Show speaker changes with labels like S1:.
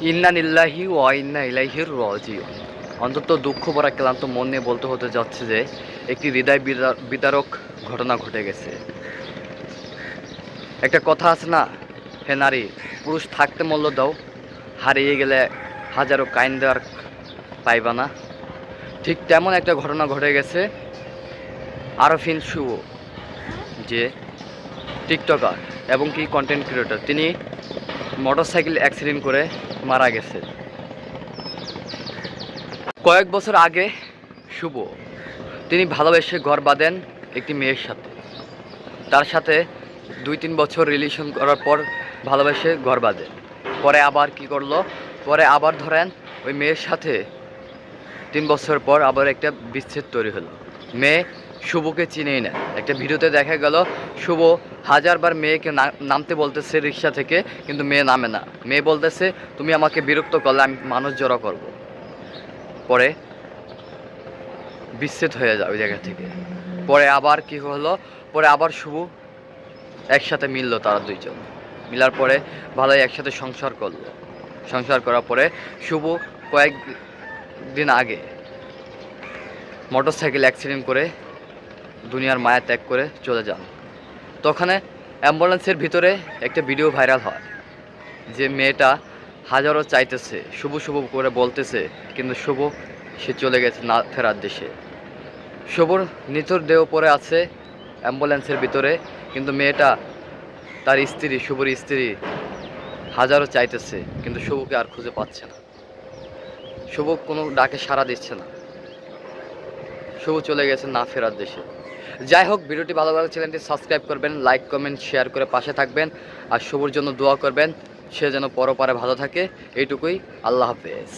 S1: ইন্না নিল্লাহি ও ইন্না ইলাইহির রাজিউন। অন্তত দুঃখ ভরা ক্লান্ত মন নিয়ে বলতে হতে যাচ্ছে যে, একটি হৃদয় বিদারক ঘটনা ঘটে গেছে। একটা কথা আছে না, হে নারী, পুরুষ থাকতে মূল্য দাও, হারিয়ে গেলে হাজারো কাইন দেওয়ার পাইবা না। ঠিক তেমন একটা ঘটনা ঘটে গেছে, আরফিন শুভ, যে টিকটকার এবং কি কন্টেন্ট ক্রিয়েটর তিনি মোটরসাইকেল অ্যাক্সিডেন্ট করে মারা গেছে। কয়েক বছর আগে শুভ, তিনি ভালোবেসে ঘর বাঁধেন একটি মেয়ের সাথে। তার সাথে দুই তিন বছর রিলেশন করার পর ভালোবেসে ঘর বাঁধে। পরে আবার কি করল? পরে আবার ধরেন ওই মেয়ের সাথে তিন বছর পর আবার একটা বিচ্ছেদ তৈরি হলো। মেয়ে শুভকে চিনেই না। একটা ভিডিওতে দেখা গেল, শুভ হাজারবার মেয়েকে নামতে বলতেছে রিক্সা থেকে, কিন্তু মেয়ে নামে না। মেয়ে বলতেছে, তুমি আমাকে বিরক্ত করলে, আমি মানুষ জড়ো করব। পরে বিচ্ছেদ হয়ে যায় ওই জায়গা থেকে। পরে আবার কি হলো? পরে আবার শুভ একসাথে মিললো তারা দুইজন। মিলার পরে ভালোই একসাথে সংসার করল। সংসার করার পরে শুভ কয়েক দিন আগে মোটরসাইকেল অ্যাক্সিডেন্ট করে দুনিয়ার মায়া ত্যাগ করে চলে যান। তো ওখানে অ্যাম্বুলেন্সের ভিতরে একটা ভিডিও ভাইরাল হয়, যে মেয়েটা হাজারো চাইতেছে, শুভ শুভ করে বলতেছে, কিন্তু শুভ, সে চলে গেছে না ফেরার দেশে। শুভর নিথর দেহ পড়ে আছে অ্যাম্বুলেন্সের ভিতরে, কিন্তু মেয়েটা তার স্ত্রী, শুভর স্ত্রী হাজারো চাইতেছে, কিন্তু শুভকে আর খুঁজে পাচ্ছে না। শুভ কোনো ডাকে সাড়া দিচ্ছে না। শুভ চলে গেছে না ফেরার দেশে। যাই হোক, ভিডিওটি ভালো লাগলে চ্যানেলটি সাবস্ক্রাইব করবেন, লাইক, কমেন্ট, শেয়ার করে পাশে থাকবেন আর শুভর জন্য দোয়া করবেন। সে যেন পরপারে ভালো থাকে, এইটুকুই। আল্লাহ হাফেজ।